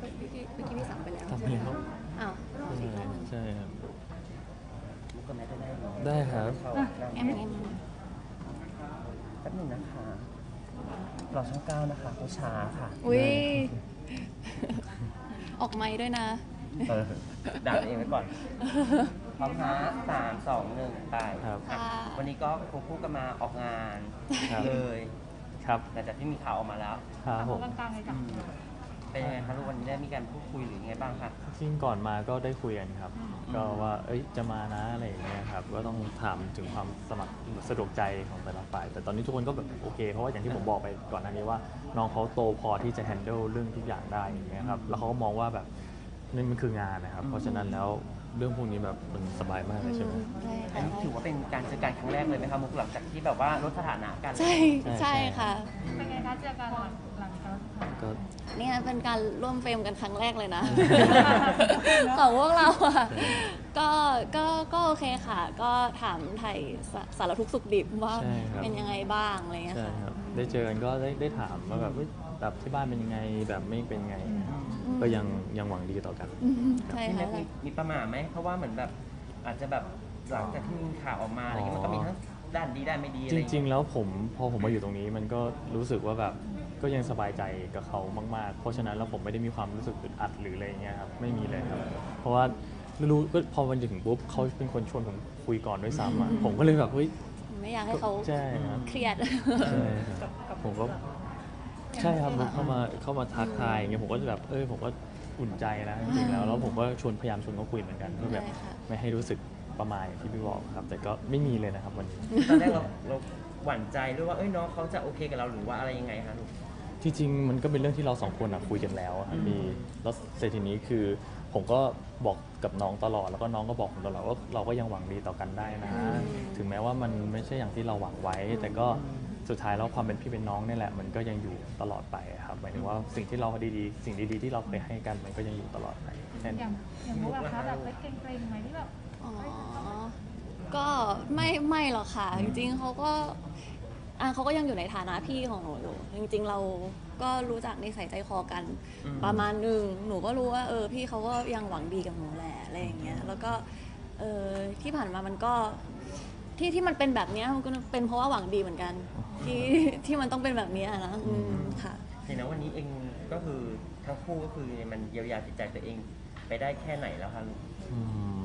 พี่เมื่อกี้เมื่อกี้พี่สั่งไปแล้วทำไปแล้ว อ้าวอีกรอบหนึ่งใช่ครับมุกกับแม่ได้ไหมเนาะได้ครับเข้าแอมแอมแป๊บหนึงนะคะรอช่องเก้านะคะเขาช้าค่ะอุ้ยออกไม้ด้วยนะ เออด่าตัวเองไว้ก่อน พร้อมนะสามสองหนึ่งไปครับอะค่ะ วันนี้ก็ควบคู่กันมาออกงานครับ เลยครับหลังจากที่มีข่าวออกมาแล้วครับผมอืมเป็นยังไงคะลูกวันนี้ได้มีการพูดคุยหรือยังไงบ้างคะจริงๆก่อนมาก็ได้คุยกันครับ ก็ว่าเอ้ยจะมานะอะไรอย่างเงี้ยครับก็ต้องถามถึงความสมัครสะดวกใจของแต่ละฝ่าย แต่ตอนนี้ทุกคนก็แบบโอเค เพราะว่าอย่างที่ผมบอกไปก่อนหน้านี้ว่า น้องเขาโตพอที่จะ handle เรื่องทุกอย่างได้อย่างเงี้ยครับแล้วเขาก็มองว่าแบบนี่มันคืองานนะครับ เพราะฉะนั้นแล้วเรื่องพวกนี้แบบมันสบายมากเลยใช่ไหมใช่อันค่ะนี้ถือว่าเป็นการเจอกันครั้งแรกเลยไหมคะมุกหลังจากที่แบบว่าลดสถานะกัน ใช่ใช่ใช่ค่ะ เป็นไงคะเจอกันหลังจา กก็เนี่ยเป็นการร่วมเฟรมกันครั้งแรกเลยนะ ของพวกเราอะก็ก็ก็โอเคค่ะ ก็ถามไทยสสารทุกข์สุขดิบว่าใช่ครับ เป็นยังไงบ้างอะไรเงี้ยใช่ค่ะครับได้เจอกันก็ได้ได้ถามว่าแบบเอ้ยแบบที่บ้านเป็นยังไงแบบไม่เป็นไงอืมก็ยังยังหวังดีต่อกัน อืมใช่พี่ค่ะแม็กมีมีประมาทไหมเพราะว่าเหมือนแบบอาจจะแบบหลังจากที่มีข่าวออกมาอะไรเงี้ยมันก็มีทั้งด้านดีด้านไม่ดีอะไรจเงี้ยริง ๆ แล้วผมพอผมมาอยู่ตรงนี้มันก็รู้สึกว่าแบบ ก็ยังสบายใจกับเขามากๆ เพราะฉะนั้นแล้วผมไม่ได้มีความรู้สึกอึดอัดหรืออะไรอย่างเงี้ยครับไม่มีเลยครับ เพราะว่ารู้ก็พอวันถึงปุ๊บเขาเป็นคนชวนผมคุยก่อนด้วยซ้ำอะผมก็เลยแบบเฮ้ยไม่อยากให้เขาใช่ครับเครียด ใช่ครับผมก็ใช่ครับเข้ามาเข้ามาทักทายอย่างเงี้ยผมก็จะแบบเออผมก็อุ่นใจนะจริงๆแล้วแล้วผมก็ชวนพยายามชวนเขาคุยเหมือนกันเพื่อแบบใช่ค่ะไม่ให้รู้สึกประมาทอย่างที่พี่บอกครับ แต่ก็ไม่มีเลยนะครับวันนี้ ตอนแรกเราเราหวั่นใจด้วยว่าเอ้ยน้องเขาจะโอเคกับเราหรือว่าอะไรยังไงคะลูก ที่จริงมันก็เป็นเรื่องที่เราสองคนอะคุยกันแล้วอะครับอืมมีแล้วเสร็จทีนี้คือผมก็บอกกับน้องตลอด แล้วก็น้องก็บอกผมตลอดว่าเราก็ยังหวังดีต่อกันได้นะ ถึงแม้ว่ามันไม่ใช่อย่างที่เราหวังไว้ แต่ก็สุดท้ายแล้วความเป็นพี่เป็นน้องนี่แหละ มันก็ยังอยู่ตลอดไปครับหมายถึงว่าสิ่งที่เราดีๆ สิ่งดีๆที่เราเคยให้กันมันก็ยังอยู่ตลอดไปแค่อนี้ย่างอย่างมุกอะคะแบบเล็กเกรงๆไหมที่แบบอ๋อ ก็ไม่ไม่หรอกค่ะ จริงๆเขาก็ อะเขาก็ยังอยู่ในฐานะพี่ของหนูอยู่ จริง ๆ เราก็รู้จักนิสัยใจคอกัน อืม ประมาณหนึ่งหนูก็รู้ว่า เออ พี่เขาก็ยังหวังดีกับหนูแหละอะไรอย่างเงี้ย แล้วก็เออที่ผ่านมามันก็ที่ที่มันเป็นแบบเนี้ยมันก็เป็นเพราะว่าหวังดีเหมือนกัน ที่ที่มันต้องเป็นแบบเนี้ยนะอืมค่ะ เห็นนะวันนี้เองก็คือทั้งคู่ก็คือมันเยียวยาจิตใจตัวเองไปได้แค่ไหนแล้วคะลูก อืม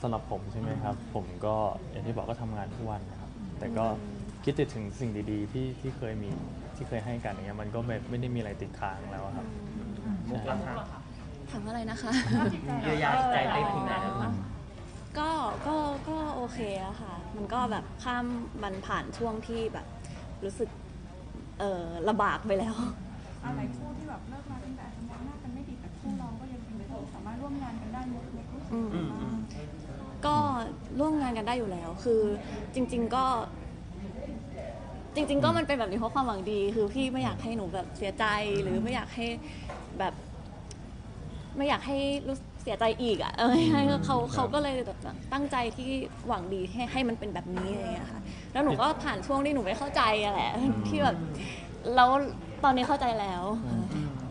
สำหรับผมใช่ไหมครับ ผมก็อย่างที่บอกก็ทำงานทุกวันนะครับ แต่ก็ คิดแต่ถึงสิ่งดีๆ ที่ที่เคยมีที่เคยให้กันอย่างเงี้ยมันก็ไม่ไม่ได้มีอะไรติดค้างแล้วอะครับ มุกละคะถามอะไรนะคะ เยียวยาจิตใจได้ถึงไหนแล้วคะก็ ก็ ก็โอเคอะค่ะ มันก็แบบข้ามมันผ่านช่วงที่แบบรู้สึก เออลำบากไปแล้ว อะไรคู่ที่แบบเลิกมาตั้งแต่ทำงานหน้ากันไม่ดีแต่คู่เราก็ยังเป็นคู่สามารถร่วมงานกันได้มุกมุกรู้สึกอืมอืมอืมก็ร่วมงานกันได้อยู่แล้ว คือจริง ๆ ก็ จริง ๆ ก็มันเป็นแบบนี้เพราะความหวังดี คือพี่ไม่อยากให้หนูแบบเสียใจหรือไม่อยากให้แบบ ไม่อยากให้รู้เสียใจอีกอะเออให้เขาเขาก็เลยแบบตั้งใจที่หวังดีให้ให้มันเป็นแบบนี้อะไรอย่างเงี้ยค่ะ แล้วหนูก็ผ่านช่วงที่หนูไม่เข้าใจอะแหละที่แบบแล้วตอนนี้เข้าใจแล้ว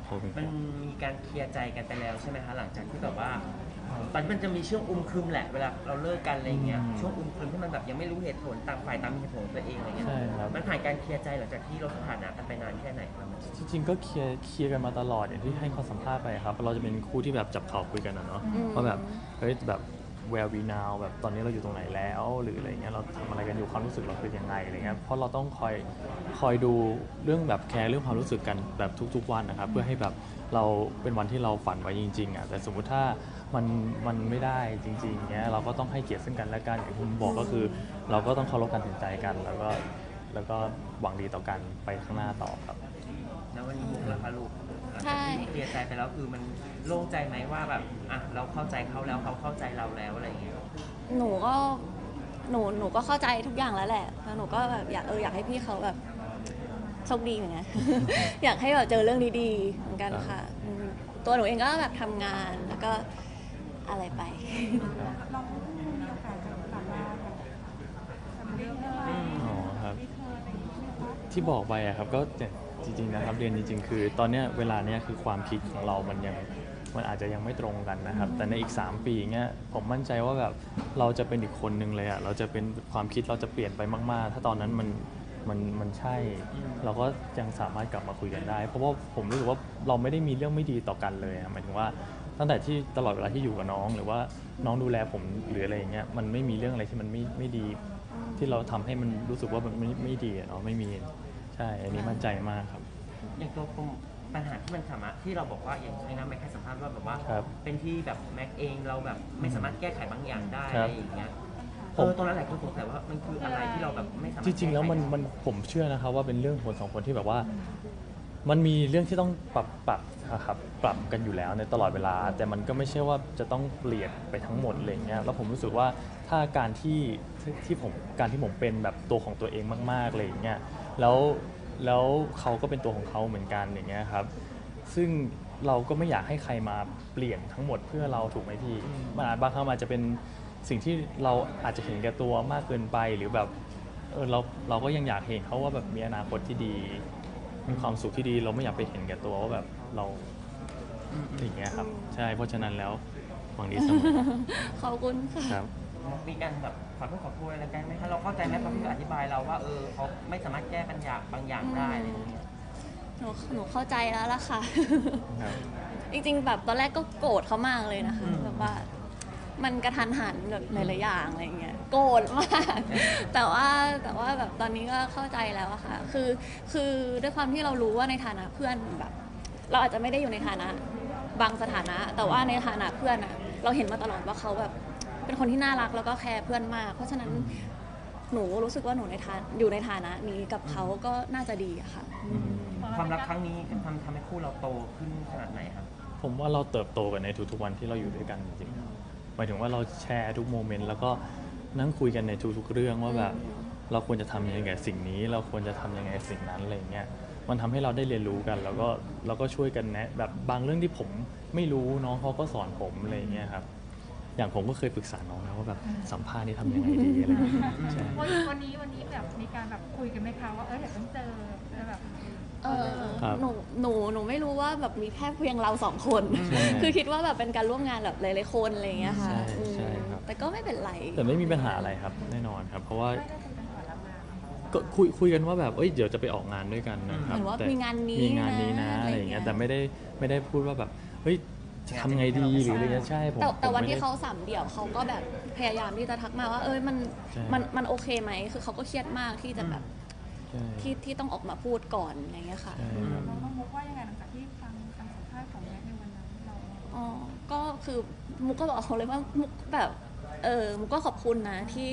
ผมมันมีการเคลียร์ใจกันไปแล้วใช่ไหมคะหลังจากที่แบบว่า ตอนนมันจะมีช่วงอุ้มครึมแหละเวลาเราเลิกกันอะไรเงี้ยช่วงอุ้มครึมที่มันแบบยังไม่รู้เหตุผลต่างฝ่ายต่างมีเหตุผลของตัวเองอะไรเงี้ยใช่ครับ มันผ่านการเคลียร์ใจหลังจากที่เราสถานะกันไปนานแค่ไหนครับจริงๆก็เคลียร์เคลียร์กันมาตลอดอย่างที่ให้ความสัมภาษณ์ไปครับ เราจะเป็นคู่ที่แบบจับเข่าคุยกันนะเนาะอืมว่าแบบเฮ้ยแบบ where we now แบบตอนนี้เราอยู่ตรงไหนแล้ว หรืออะไรเงี้ยเราทำอะไรกันอยู่ความรู้สึกเราเป็นยังไงอะไรเงี้ยเพราะเราต้องคอยคอยดูเรื่องแบบแคร์เรื่องความรู้สึกกันแบบทุก ๆ วันนะครับ เพื่อให้แบบเราเป็นวันที่เราฝันไว้จริงๆอะแต่สมมุติถ้า มันมันไม่ได้จริงๆเงี้ยเราก็ต้องให้เกียรติซึ่งกันและกันอย่างที่ผมบอกก็คือ เราก็ต้องเคารพการตัดสินใจกัน แล้วก็แล้วก็หวังดีต่อกันไปข้างหน้าต่อครับ แล้ววันนี้มุกละคะลูกหลังใช่จากที่เคลียร์ใจไปแล้วคือมันโล่งใจไหมว่าแบบอะเราเข้าใจเขาแล้วเขาเข้าใจเราแล้วอะไรอย่างเงี้ยหนูก็หนูหนูก็เข้าใจทุกอย่างแล้วแหละแล้วหนูก็แบบอยากเอออยากให้พี่เขาแบบโชคดีเหมือนกัน อยากให้แบบเจอเรื่องดีๆเหมือนกันค่ะอืมตัวหนูเองก็แบบทำงานแล้วก็ อะไรไป เราเพิ่งมีโอกาสจะกลับมาแบบทำเรื่องอะไรอ๋อครับรีเทิร์นอะไรอย่างเงี้ยใช่ไหมคะที่บอกไปอะครับก็เนี่ยผจริงๆนะครับเรียนจริงๆคือ ตอนเนี้ยเวลาเนี้ยคือความคิดของเรามันยังมันอาจจะยังไม่ตรงกันนะครับ แต่ในอีก 3 ปีเงี้ยผมมั่นใจว่าแบบเราจะเป็นอีกคนนึงเลยอะเราจะเป็นความคิดเราจะเปลี่ยนไปมากๆ ถ้าตอนนั้นมันมันมันใช่ เราก็ยังสามารถกลับมาคุยกันได้ เพราะว่าผมรู้สึกว่าเราไม่ได้มีเรื่องไม่ดีต่อกันเลยอะหมายถึงว่า ตั้งแต่ที่ตลอดเวลาที่อยู่กับน้อง หรือว่าน้องดูแลผมหรืออะไรอย่างเงี้ยมันไม่มีเรื่องอะไรที่มันไม่ไม่ดี ที่เราทำให้มันรู้สึกว่ามันไม่ไม่ดีอะเนาะไม่มีใช่อันนี้มั่นใจมากครับ อย่างตัวปมปัญหาที่มันสามารถที่เราบอกว่าอย่างไอ้น้ำแม็กให้สัมภาษณ์ว่าแบบว่า ครับเป็นที่แบบแม็กเองเราแบบไม่สามารถแก้ไขบางอย่างได้ครัอะบ ไรอย่างเงี้ยผเอมอตรงนั้นหลายคนสงสัยว่ามันคืออะไรที่เราแบบไม่สามารถจริงๆ แล้วมันก้ไขมันผมเชื่อนะครับว่าเป็นเรื่องคนสองคนที่แบบว่า มันมีเรื่องที่ต้องปรับปรับ ครับปรับกันอยู่แล้วในตลอดเวลา แต่มันก็ไม่ใช่ว่าจะต้องเปลี่ยนไปทั้งหมดอะไรเงี้ยแล้วผมรู้สึกว่าถ้าการที่ที่ผมการที่ผมเป็นแบบตัวของตัวเองมากๆเลยอย่างเงี้ยแล้วแล้วเขาก็เป็นตัวของเขาเหมือนกันอย่างเงี้ยครับซึ่งเราก็ไม่อยากให้ใครมาเปลี่ยนทั้งหมดเพื่อเราถูกไหมพี่มันอาจบางครั้งอาจจะเป็นสิ่งที่เราอาจจะเห็นแก่ตัวมากเกินไปหรือแบบเออเราเราก็ยังอยากเห็นเขาว่าแบบมีอนาคตที่ดี มีความสุขที่ดีเราไม่อยากไปเห็นแก่ตัวว่าแบบเราอย่างเงี้ยครับ ใช่เพราะฉะนั้นแล้วหวังดีเสมอขอบคุณค่ะครับมีการแบบขอโทษขอโทษอะไรกันไหมคะเราเข้าใจไหมเพราะพี่ก็อธิบายเราว่าเออเขาไม่สามารถแก้ปัญหาบางอย่างได้อะไรอย่างเงี้ยหนูหนูเข้าใจแล้วล่ะค่ะครับจริงๆแบบตอนแรกก็โกรธเขามากเลยนะคะอืมแบบว่า มันกระทันหันแบบหลายๆอย่างอะไรอย่างเงี้ยโกรธมากแต่ว่าแต่ว่าแบบตอนนี้ก็เข้าใจแล้วอะค่ะคือคือด้วยความที่เรารู้ว่าในฐานะเพื่อนแบบ เราอาจจะไม่ได้อยู่ในฐานะบางสถานะ แต่ว่าในฐานะเพื่อนอะเราเห็นมาตลอดว่าเขาแบบเป็นคนที่น่ารักแล้วก็แคร์เพื่อนมาก เพราะฉะนั้นหนูรู้สึกว่าหนูในฐานอยู่ในฐานะนี้กับเขาก็น่าจะดีอะค่ะ ความรักครั้งนี้ทำทำให้คู่เราโตขึ้นขนาดไหนครับ ผมว่าเราเติบโตกันในทุกๆวันที่เราอยู่ด้วยกันจริงๆครับหมายถึงว่าเราแชร์ทุกโมเมนต์แล้วก็นั่งคุยกันในทุกๆเรื่องว่าแบบเราควรจะทำยังไงกับสิ่งนี้ เราควรจะทำยังไงกับสิ่งนั้นอะไรอย่างเงี้ยมันทำให้เราได้เรียนรู้กัน แล้วก็เราก็ช่วยกันแนะแบบบางเรื่องที่ผมไม่รู้น้องเขาก็สอนผมอะไรอย่างเงี้ยครับ อย่างผมก็เคยปรึกษาน้องนะว่าแบบสัมภาษณ์นี่ทำยังไงดีอะไรอย่างเงี้ยใช่วันวันนี้วันนี้แบบมีการแบบคุยกันไหมคะว่าเออเดี๋ยวต้องเจอแล้วแบบ เออครับ หนูหนูหนูไม่รู้ว่าแบบมีแค่เพียงเราสองคน ใช่ คือคิดว่าแบบเป็นการร่วมงานแบบหลายๆคนอะไรอย่างเงี้ยค่ะใช่อืมใช่ครับ แต่ก็ไม่เป็นไร แต่ไม่มีปัญหาอะไรครับแน่นอนครับ เพราะว่าไม่ได้คุยกันก่อนรับงานก็คุยคุยกันว่าแบบเอ้ยเดี๋ยวจะไปออกงานด้วยกันนะครับเหมือนว่าแต่มีงานนี้มีงานนี้นะนะอะไรอย่างเงี้ยอะไรอย่างเงี้ย แต่ไม่ได้ไม่ได้พูดว่าแบบเฮ้ย จะทำไงดีหรืออะไรเงี้ยใช่ผมแต่แต่ผมวันไม่ที่ได้เขาสามเดี่ยวเขาก็แบบพยายามที่จะทักมาว่า เอ้ยมันใช่ มันมันโอเคไหมคือเขาก็เครียดมากที่จะแบบใช่ ที่ที่ต้องออกมาพูดก่อนอย่างเงี้ยค่ะ ใช่ครับน้องน้องมุกว่ายังไงหลังจากที่ฟังคำสัมภาษณ์ของแม็กในวันนั้นเราอ๋อ ก็คือมุกก็บอกเขาเลยว่ามุกแบบ เออมุกก็ขอบคุณนะที่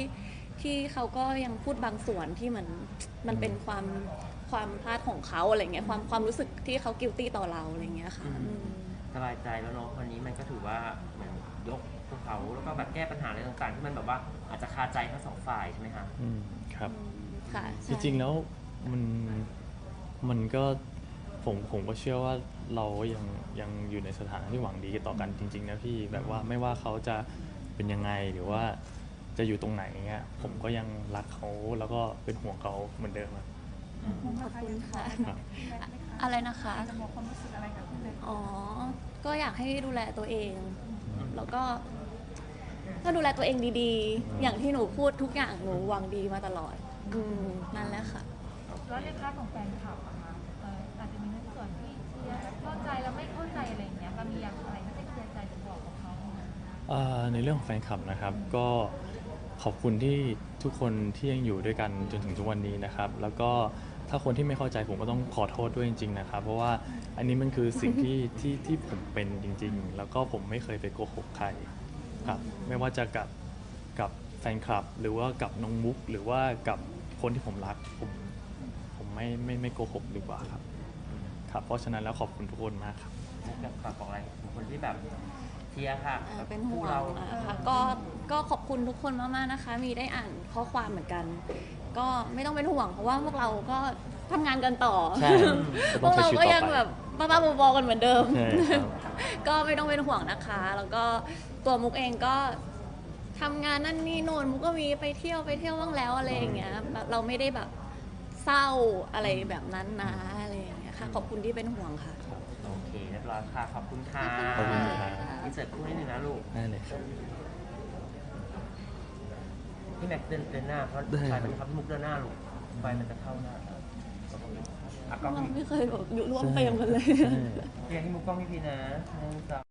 ที่เขาก็ยังพูดบางส่วนที่มันมันเป็นความความพลาดของเขาอะไรเงี้ยความความรู้สึกที่เขากิลตี้ต่อเราอะไรเงี้ยค่ะอืมอืมส บายใจแล้วเนาะวันนี้มันก็ถือว่าเหมือนยกภูเขาแล้วก็แบบแก้ปัญหาอะไรต่างๆ ที่มันแบบว่าอาจจะคาใจทั้งสองฝ่ายใช่ไหมคะอืมครับ ค่ะจใช่ริงๆแล้วมันมันก็ผมผมก็เชื่อว่าเรายังยังอยู่ในสถานะที่หวังดีต่อกันจริง ๆ นะพี่แบบว่าไม่ว่าเขาจะเป็นยังไงหรือว่าจะอยู่ตรงไหนเงี้ยผมก็ยังรักเขาแล้วก็เป็นห่วงเขาเหมือนเดิมอะมุก ขอบคุณค่ะครับพี่แม็กซ์ไหมคะอะไรนะคะ จะบอกความรู้สึกอะไรกับพี่แม็กซ์อ๋อ ก็อยากให้ดูแลตัวเอง แล้วก็ก็ดูแลตัวเองดีๆ อย่างที่หนูพูดทุกอย่างหนูหวังดีมาตลอด อืมนั่นแหละค่ะ แล้วในพาร์ทของแฟนคลับอะคะเอ่ออาจจะมีในส่วนที่เชียร์เข้าใจแล้วไม่เข้าใจอะไรอย่างเงี้ยเรามีอย่างอะไรที่จะเคลียร์ใจหรือบอกกับเขาไหมคะเอ่อในเรื่องของแฟนคลับนะครับก็ ขอบคุณที่ทุกคนที่ยังอยู่ด้วยกันจนถึงทุกวันนี้นะครับ แล้วก็ถ้าคนที่ไม่เข้าใจผมก็ต้องขอโทษด้วยจริง ๆ นะครับ เพราะว่าอันนี้มันคือสิ่งที่ที่ที่ผมเป็นจริง ๆ แล้วก็ผมไม่เคยไปโกหกใครครับไม่ว่าจะกับกับแฟนคลับ หรือว่ากับน้องมุก หรือว่ากับคนที่ผมรักผมผมไม่ไม่ไม่โกหกดีกว่าครับครับ เพราะฉะนั้นแล้วขอบคุณทุกคนมากครับ อยากฝากบอกอะไรถึงคนที่แบบเชียร์ค่ะอ่าแบบเป็นห่คู่วงเราอะค่ะก็ ก็ขอบคุณทุกคนมากๆนะคะ มีได้อ่านข้อความเหมือนกัน ก็ไม่ต้องเป็นห่วงเพราะว่าพวกเราก็ทำงานกันต่อ ใช่พวกเราจะต้องใช้ชีวิตก็ต่อไปยังแบบบ้าๆบอๆกันเหมือนเดิม ใช่ครับ ก็ไม่ต้องเป็นห่วงนะคะ แล้วก็ตัวมุกเองก็ทำงานนั่นนี่โน่นมุกก็มีไปเที่ยวไปเที่ยวบ้างแล้วอะไรอย่างเงี้ยแบบเราไม่ได้แบบเศร้าอะไรแบบนั้นนะอะไรอย่างเงี้ยค่ะ ขอบคุณที่เป็นห่วงค่ะ โอเคเรียบร้อยค่ะ ขอบคุณค่ะขอบคุณครับอินเสิร์ตคู่ให้หนึ่งนะลูก ได้เลยครับ พี่แม็กซ์เดินเดินหน้าเพราะได้ไฟมันครับพี่มุกเดินหน้าลูกไฟมันจะเข้าหน้าอะกล้องเราพี่ไม่เคยแบบอยู่ร่วมเฟรมกันเลย ใช่ เรียนที่มุกกล้องพี่พีนะหนึ่งสอง